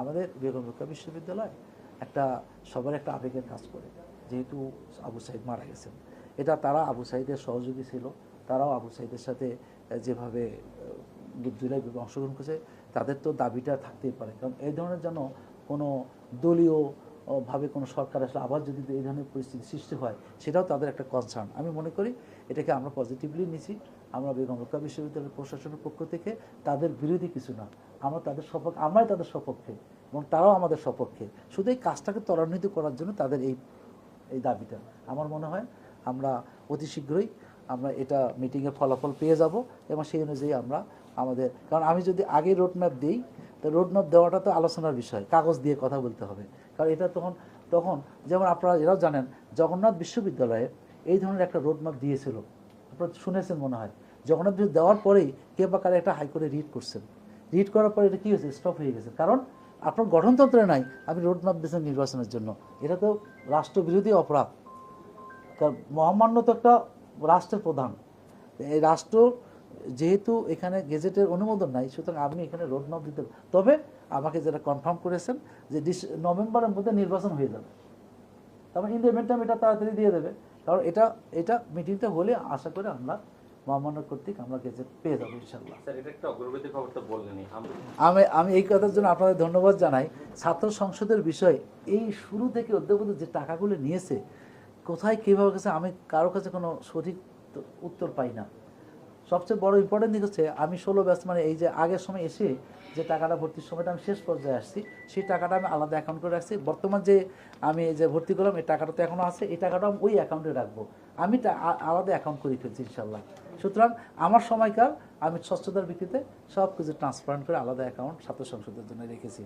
আমাদের বেগম রোকা বিশ্ববিদ্যালয় একটা, সবার একটা আবেগের কাজ করে, যেহেতু আবু সাইদ মারা গেছেন। এটা তারা আবু সাইদের সহযোগী ছিল, তারাও আবু সাইদের সাথে যেভাবে জুলাই অংশগ্রহণ করেছে, তাদের তো দাবিটা থাকতেই পারে। কারণ এই ধরনের যেন কোনো দলীয় ভাবে কোনো সরকার আসলে আবার যদি এই ধরনের পরিস্থিতি সৃষ্টি হয়, সেটাও তাদের একটা কনসার্ন আমি মনে করি এটাকে আমরা পজিটিভলি নিছি। আমরা বেগম রোকেয়া বিশ্ববিদ্যালয়ের প্রশাসনের পক্ষ থেকে তাদের বিরোধী কিছু না। আমরা তাদের সপক্ষে, আমরাই তাদের সপক্ষে এবং তারাও আমাদের সপক্ষে। শুধু এই কাজটাকে ত্বরান্বিত করার জন্য তাদের এই এই দাবিটা। আমার মনে হয় আমরা অতি শীঘ্রই আমরা এটা মিটিংয়ের ফলাফল পেয়ে যাব এবং সেই অনুযায়ী আমরা আমাদের, কারণ আমি যদি আগে রোডম্যাপ দিই তো রোডম্যাপ দেওয়াটা তো আলোচনার বিষয়, কাগজ দিয়ে কথা বলতে হবে। কারণ এটা তখন তখন যেমন আপনারা, এরাও জানেন, জগন্নাথ বিশ্ববিদ্যালয়ে এই ধরনের একটা রোডম্যাপ দিয়েছিল। আপনারা শুনেছেন মনে হয়। জগন্নাথ বিশ্ববিদ্যালয় দেওয়ার পরেই কে বা কারে একটা হাইকোর্টে রিড করছেন। রিড করার পরে এটা কী হয়েছে? স্টপ হয়ে গেছে। কারণ আপনার গঠনতন্ত্রে নাই, আপনি রোডম্যাপ দিয়েছেন নির্বাচনের জন্য। এটা তো রাষ্ট্রবিরোধী অপরাধ। কারণ মহামান্য তো একটা রাষ্ট্রের প্রধান। এই রাষ্ট্র যেহেতু এখানে গেজেটের অনুমোদন নাই সুতরাং আপনি এখানে রোড ম্যাপ দিতে তবে আমাকে যেটা কনফার্ম করেছেন যে নভেম্বরের মধ্যে নির্বাচন হয়ে যাবে। তারপর ইন টাইম এটা তাড়াতাড়ি দিয়ে দেবে। কারণ এটা এটা মিটিংটা হলে আশা করে আমরা মহামান্য কর্তৃক আমরা গেজেট পেয়ে যাব ইনশাল্লাহ আমি আমি এই কথার জন্য আপনাদের ধন্যবাদ জানাই। ছাত্র সংসদের বিষয় এই শুরু থেকে অধ্যক্ষ যে টাকাগুলো নিয়েছে কোথায় কীভাবে গেছে আমি কারও কাছে কোনো সঠিক উত্তর পাই না। সবচেয়ে বড় ইম্পর্টেন্ট দিক হচ্ছে, আমি ষোলো ব্যাস মানে এই যে আগের সময় এসে যে টাকাটা ভর্তির সময়টা আমি শেষ পর্যায়ে আসছি, সেই টাকাটা আমি আলাদা অ্যাকাউন্ট করে রাখছি। বর্তমান যে আমি যে ভর্তি করলাম, এই টাকাটা তো এখনও আছে, এই টাকাটা আমি ওই অ্যাকাউন্টে রাখব। আমি আলাদা অ্যাকাউন্ট করে ফেলছি ইনশাল্লাহ সুতরাং আমার সময়কাল আমি স্বচ্ছতার ভিত্তিতে সব কিছু ট্রান্সপারেন্ট করে আলাদা অ্যাকাউন্ট ছাত্র সংসদের জন্য রেখেছি।